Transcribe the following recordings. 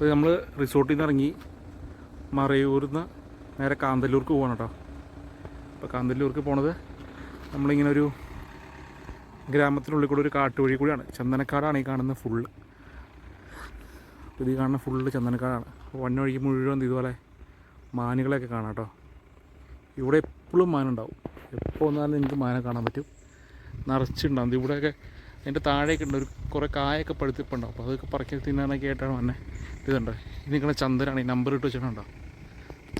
അപ്പോൾ നമ്മൾ റിസോർട്ടിൽ നിന്ന് ഇറങ്ങി മറയൂരിൽ നിന്ന് നേരെ കാന്തല്ലൂർക്ക് പോകണം കേട്ടോ അപ്പോൾ കാന്തല്ലൂർക്ക് പോണത് നമ്മളിങ്ങനെ ഒരു ഗ്രാമത്തിനുള്ളിൽ കൂടെ ഒരു കാട്ടുവഴി കൂടിയാണ്. ചന്ദനക്കാടാണ് ഈ കാണുന്നത് ഫുള്ള് ഇത് കാണുന്ന ഫുള്ള് ചന്ദനക്കാടാണ്. വന്ന വഴിക്ക് മുഴുവൻ ഇതുപോലെ മാനുകളെയൊക്കെ കാണാം കേട്ടോ ഇവിടെ എപ്പോഴും മാനുണ്ടാവും. എപ്പോൾ വന്നാലും നിങ്ങൾക്ക് മാനെ കാണാൻ പറ്റും. നിറച്ചുണ്ടാവും. ഇവിടെയൊക്കെ അതിന്റെ താഴേക്ക് ഉണ്ട്. ഒരു കുറേ കായൊക്കെ പഴുത്തിപ്പുണ്ടാവും അപ്പോൾ അതൊക്കെ പറക്കി തിന്നാനൊക്കെ ആയിട്ടാണ് വന്നെ. ഇതുണ്ട് ഇത് നിൽക്കണ ചന്ദ്രനാണ് ഈ നമ്പർ ഇട്ട് വെച്ചിട്ടുണ്ടോ?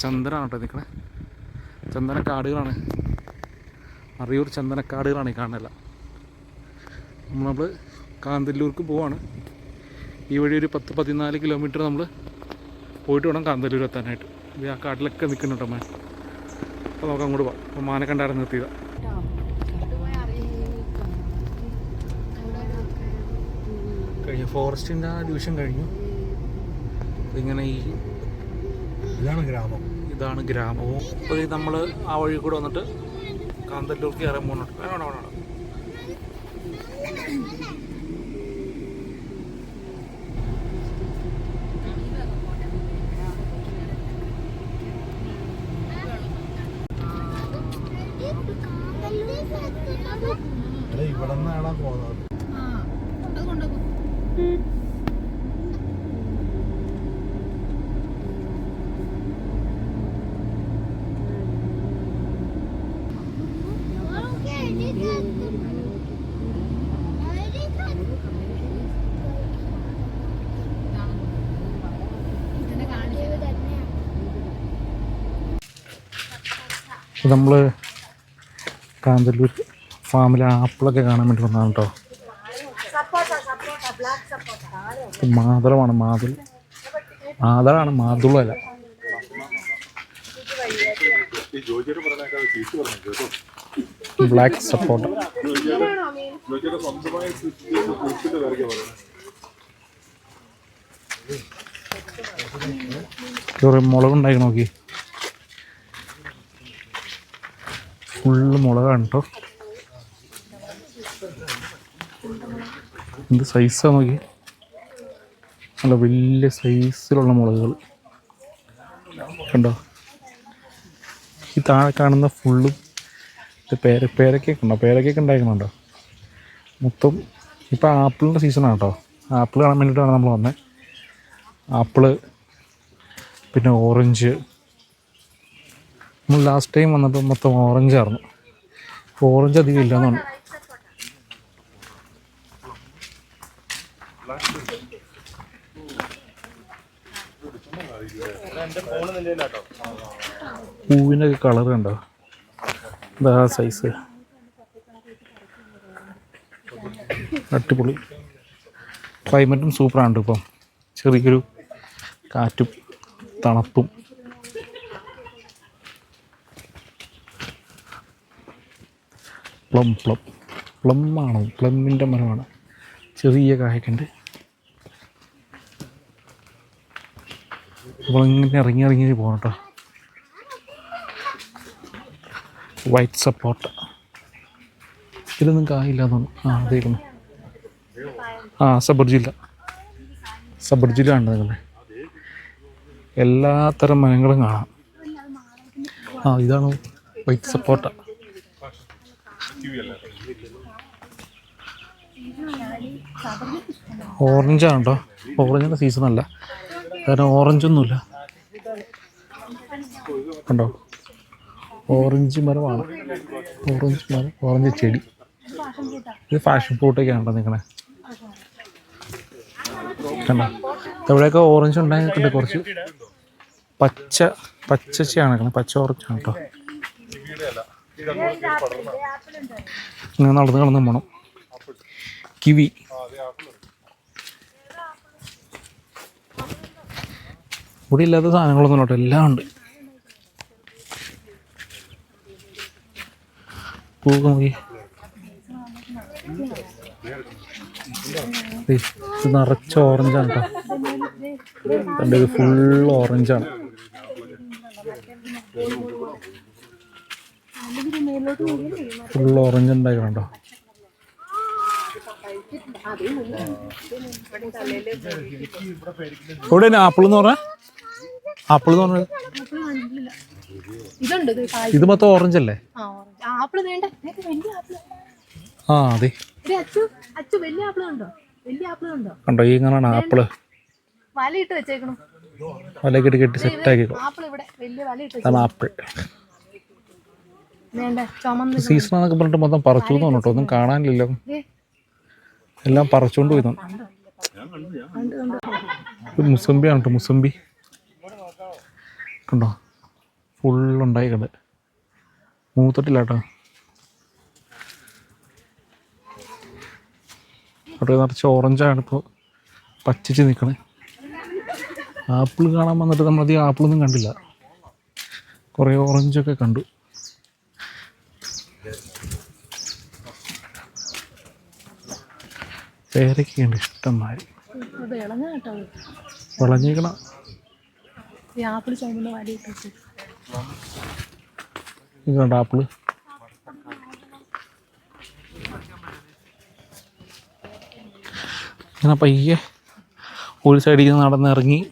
ചന്ദ്രനാണ് കേട്ടോ നിൽക്കണേ. ചന്ദന കാടുകളാണ് അറിയൂർ ചന്ദനക്കാടുകളാണ് ഈ കാണുന്നില്ല നമ്മൾ നമ്മൾ കാന്തല്ലൂർക്ക് പോവാണ്. ഈ വഴി ഒരു പത്ത് പതിനാല് കിലോമീറ്റർ നമ്മൾ പോയിട്ട് വേണം കാന്തല്ലൂർ എത്താനായിട്ട്. ഇത് ആ കാട്ടിലൊക്കെ നിൽക്കുന്നുണ്ടോ മാൻ അപ്പോൾ നമുക്ക് അങ്ങോട്ട് പോവാം. അപ്പോൾ മാനക്കണ്ടാരം നിർത്തിയതാണ് കഴിഞ്ഞു. ഫോറസ്റ്റിന്റെ ആ ഡിവിഷൻ കഴിഞ്ഞു. ഇങ്ങനെ ഈ ഇതാണ് ഗ്രാമം. ഇതാണ് ഗ്രാമവും അപ്പോൾ നമ്മൾ ആ വഴി കൂടെ വന്നിട്ട് കാന്തല്ലൂർക്ക് ഇറങ്ങി പോകുന്നുണ്ട് വേണം വേണം ഇവിടെ നിന്നാണ് പോകുന്നത് നമ്മൾ കാന്തല്ലൂർ ഫാമിലെ ആപ്പിളൊക്കെ കാണാൻ വേണ്ടി വന്നതാണ് കേട്ടോ മാതളമാണ് മാതൾ. മാതളാണ് മാതുളല്ല ബ്ലാക്ക് സപ്പോർട്ട്. മുളക് ഉണ്ടാക്കി നോക്കി. ഫുള്ള് മുളകാണ് കേട്ടോ എന്ത് സൈസാണ് നോക്കി നല്ല വലിയ സൈസിലുള്ള മുളകുകൾ. കണ്ടോ? ഈ താഴെ കാണുന്ന ഫുള്ളും പേര പേരക്കൊക്കെ ഉണ്ടോ? പേരക്കൊക്കെ ഉണ്ടാക്കുന്നുണ്ടോ മൊത്തം ഇപ്പം ആപ്പിളിന്റെ സീസണാണ് കേട്ടോ ആപ്പിൾ കാണാൻ വേണ്ടിയിട്ടാണ് നമ്മൾ വന്നത് ആപ്പിൾ പിന്നെ ഓറഞ്ച് നമ്മൾ ലാസ്റ്റ് ടൈം വന്നപ്പോൾ മൊത്തം ഓറഞ്ച് ആയിരുന്നു. ഓറഞ്ച് അധികം ഇല്ലെന്നാണ്. പൂവിന്റെ ഒക്കെ കളർ കണ്ടോ? ഇതാ സൈസ് അടിപൊളി. ക്ലൈമറ്റും സൂപ്പറാണ് ഇപ്പം. ചെറിയൊരു കാറ്റും തണുപ്പും. Plum plum. പ്ലം ആണ്? പ്ലമ്മിന്റെ മരമാണ്. ചെറിയ കായൊക്കെ ഉണ്ട് അപ്പോൾ ഇങ്ങനെ ഇറങ്ങി ഇറങ്ങി പോകണം കേട്ടോ. വൈറ്റ് സപ്പോർട്ട് ഇതിലൊന്നും കായില്ലാന്ന് തോന്നുന്നു. ആ അതേക്കുന്നു ആ സബർജില്ല സബർജില്ല ഉണ്ട് നിങ്ങളെ എല്ലാത്തരം മരങ്ങളും കാണാം. ആ ഇതാണ് വൈറ്റ് സപ്പോർട്ട ഓറഞ്ചാണ് കേട്ടോ ഓറഞ്ചിന്റെ സീസൺ അല്ല. കാരണം ഓറഞ്ചൊന്നുമില്ല. കണ്ടോ? ഓറഞ്ച് മരമാണ്. ഓറഞ്ച് മരം ഓറഞ്ച് ചെടി. ഇത് ഫാഷൻ ഫ്രൂട്ടൊക്കെയാണ് കേട്ടോ നിൽക്കണേ കണ്ടോ? ഇവിടെയൊക്കെ ഓറഞ്ച് ഉണ്ടായിട്ടുണ്ട് കുറച്ച്. പച്ച പച്ചച്ചയാണ് പച്ച ഓറഞ്ചാണ് കേട്ടോ. ഇങ്ങനെ നടന്ന് കിടന്ന് പോണം. കിവി. ഇവിടെ ഇല്ലാത്ത സാധനങ്ങളൊന്നും കേട്ടോ. എല്ലാം ഉണ്ട്. പൂക്ക് നോക്കി. ഇത് നിറച്ച ഓറഞ്ചാണ് കേട്ടോ. കണ്ടോ ഇത് ഫുൾ ഓറഞ്ചാണ് ഫുൾ ഓറഞ്ച് ഉണ്ടായിക്കണോ ഇവിടെ ആപ്പിൾ എന്ന് പറഞ്ഞ? ആപ്പിൾ എന്ന് പറഞ്ഞത്? ഇത് മൊത്തം ഓറഞ്ച് അല്ലേ? ആ അതെ. കണ്ടോ? ഈ ഇങ്ങനെയാണ് ആപ്പിൾ? വലയിട്ട് വെച്ചേക്കണം. വലയൊക്കെ ഇട്ട് കെട്ടി സെറ്റ് ആക്കിക്കോ. ആപ്പിൾ ഇവിടെ വലിയ വലയിട്ട് അതാണ് ആപ്പിൾ വെച്ചേക്കണം വേണ്ട ചുമന്ന് സീസൺ എന്നൊക്കെ പറഞ്ഞിട്ട് മൊത്തം പറിച്ചു എന്ന് കേട്ടോ ഒന്നും കാണാനില്ലല്ലോ. എല്ലാം പറിച്ചുകൊണ്ട് പോയി മുസംബി ആണ് കേട്ടോ മുസമ്പി. കണ്ടോ? ഫുള്ളുണ്ടായി കണ്ട് മൂത്തിട്ടില്ല കേട്ടോ അവിടെ നിറച്ച് ഓറഞ്ചാണ് ഇപ്പോൾ പച്ചിച്ച് നിൽക്കണേ ആപ്പിൾ കാണാൻ വന്നിട്ട് നമ്മളധികം ആപ്പിളൊന്നും കണ്ടില്ല. കുറേ ഓറഞ്ചൊക്കെ കണ്ടു. പേരൊക്കെയുണ്ട് ഇഷ്ടംമാതിരി. വിളഞ്ഞിക്കണം ആപ്പിൾ ചുമന്ന ആപ്പിൾ? ഇങ്ങനെ പയ്യെ ഒരു സൈഡിൽ നിന്ന് നടന്നിറങ്ങി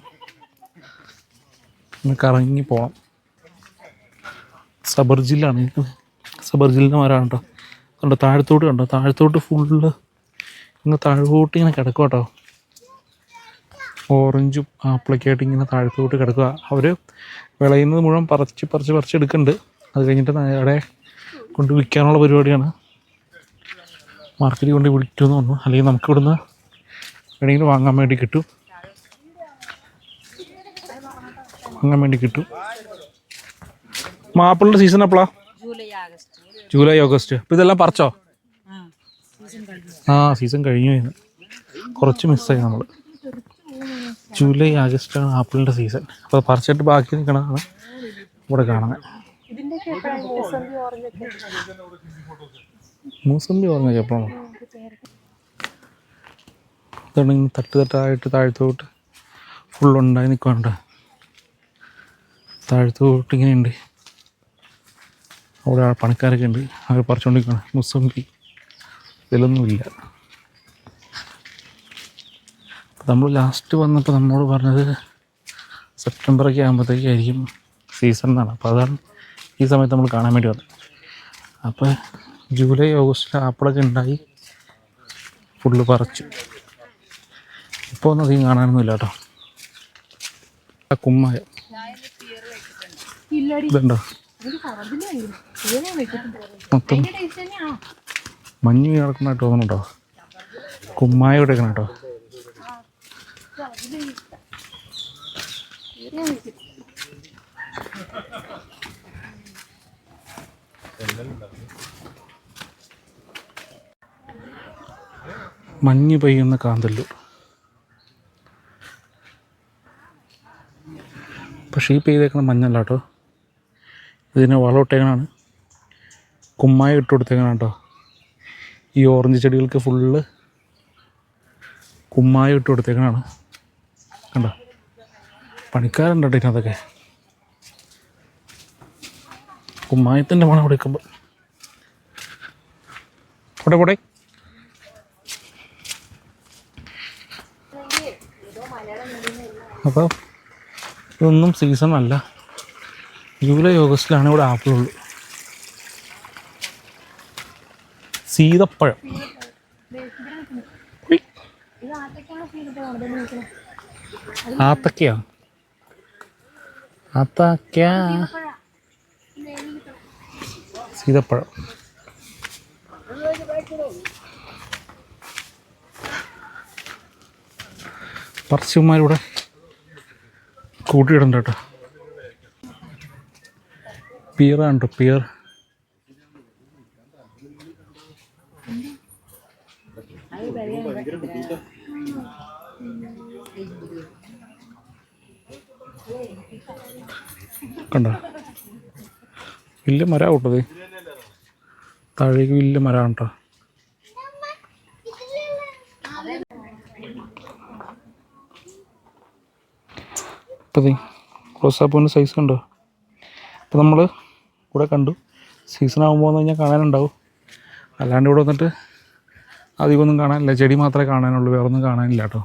കറങ്ങി പോകണം സബർജില്ലാണ്. സബർജിലിന്റെ മരമാണ് കേട്ടോ കണ്ടോ? താഴത്തോട്ട് കണ്ടോ? താഴത്തോട്ട് ഫുള്ള് ഇങ്ങനെ താഴോട്ട് ഇങ്ങനെ കിടക്കുക കേട്ടോ ഓറഞ്ചും ആപ്പിളൊക്കെ ആയിട്ട് ഇങ്ങനെ താഴത്തോട്ട് കിടക്കുക അവർ വിളയുന്നത് മുഴുവൻ പറിച്ച് പറിച്ച് പറിച്ച് എടുക്കുന്നുണ്ട്. അത് കഴിഞ്ഞിട്ട് അവിടെ കൊണ്ട് വിൽക്കാനുള്ള പരിപാടിയാണ്. മാർക്കറ്റിൽ കൊണ്ട് വിളിക്കുമെന്ന് തോന്നുന്നു. അല്ലെങ്കിൽ നമുക്ക് ഇവിടുന്ന് വേണമെങ്കിൽ വാങ്ങാൻ വേണ്ടി കിട്ടും. വാങ്ങാൻ വേണ്ടി കിട്ടും. മാപ്പിളിന്റെ സീസൺ എപ്പോഴാ? July August. അപ്പോൾ ഇതെല്ലാം പറിച്ചോ? ആ സീസൺ കഴിഞ്ഞു ഇന്ന്. കുറച്ച് മിസ്സായി നമ്മൾ ജൂലൈ ആഗസ്റ്റ് ആണ് ആപ്പിളിന്റെ സീസൺ അപ്പോൾ പറിച്ചിട്ട് ബാക്കി നിൽക്കണതാണ് ഇവിടെ കാണുന്നത്. മൂസമ്പി ഓർമ്മയൊക്കെ എപ്പോഴാണ് ഇതാണ് തട്ട് തട്ടായിട്ട് താഴ്ത്തോട്ട് ഫുൾ ഉണ്ടായി നിൽക്കുന്നുണ്ട് താഴ്ത്തോട്ട് ഇങ്ങനെയുണ്ട്. അവിടെ പണിക്കാരൊക്കെ ഉണ്ട്. അവർ പറിച്ചുകൊണ്ടിരിക്കുകയാണ് മുസമ്പി. ഇതിലൊന്നുമില്ല നമ്മൾ ലാസ്റ്റ് വന്നപ്പോൾ നമ്മോട് പറഞ്ഞത് സെപ്റ്റംബറൊക്കെ ആകുമ്പോഴത്തേക്കായിരിക്കും സീസൺ എന്നാണ് അപ്പോൾ അതാണ് ഈ സമയത്ത് നമ്മൾ കാണാൻ വേണ്ടി വന്നത്. അപ്പോൾ ജൂലൈ ഓഗസ്റ്റിൽ ആപ്പിളൊക്കെ ഉണ്ടായി ഫുള്ള് പറിച്ചു. ഇപ്പോൾ ഒന്നും അധികം കാണാനൊന്നുമില്ല കേട്ടോ. ആ കുമ്മായ. ഇതുണ്ടോ? മൊത്തം. മഞ്ഞ് കിടക്കുന്നതായിട്ട് തോന്നുന്നുണ്ടോ കുമ്മായ ഇവിടെയൊക്കെ കേട്ടോ. മഞ്ഞ് പെയ്യുന്ന കാന്തല്ലു. പക്ഷേ ഈ പെയ്തേക്കണ മഞ്ഞല്ല കേട്ടോ. ഇതിനെ വളമിട്ടേക്കണാണ് കുമ്മായ ഇട്ട് ഇട്ടുകൊടുത്തേക്കണം കേട്ടോ. ഈ ഓറഞ്ച് ചെടികൾക്ക് ഫുള്ള് കുമ്മായ ഇട്ട് കൊടുത്തേക്കണാണ് കണ്ടോ? പണിക്കാരുണ്ട് കേട്ടോ ഇതിനകത്തൊക്കെ. കുമ്മായത്തിന്റെ മണം അവിടെ നിൽക്കുമ്പോൾ പോട്ടെ പോട്ടെ അപ്പോൾ ഇതൊന്നും സീസൺ അല്ല. ജൂലൈ ഓഗസ്റ്റിലാണ് ഇവിടെ ആപ്പിളുള്ളൂ. സീതപ്പഴം. ആത്തക്കയോ? ആത്തക്ക. സീതപ്പഴം. പറിച്ചുമാരിവിടെ കൂട്ടിയിടണ്ട കേട്ടോ പിയറാണ് കേട്ടോ പിയർ കണ്ടോ? വലിയ മരം കൂട്ടത്. താഴേക്ക് വലിയ മരമാണ് കേട്ടോ ഇപ്പം റോസാപ്പൂവിന്റെ സൈസ് കണ്ടോ? അപ്പോൾ നമ്മൾ ഇവിടെ കണ്ടു. സീസൺ ആകുമ്പോൾ വന്നു കഴിഞ്ഞാൽ കാണാനുണ്ടാവും. അല്ലാണ്ട് ഇവിടെ വന്നിട്ട് അധികമൊന്നും കാണാനില്ല. ചെടി മാത്രമേ കാണാനുള്ളൂ. വേറൊന്നും കാണാനില്ല കേട്ടോ.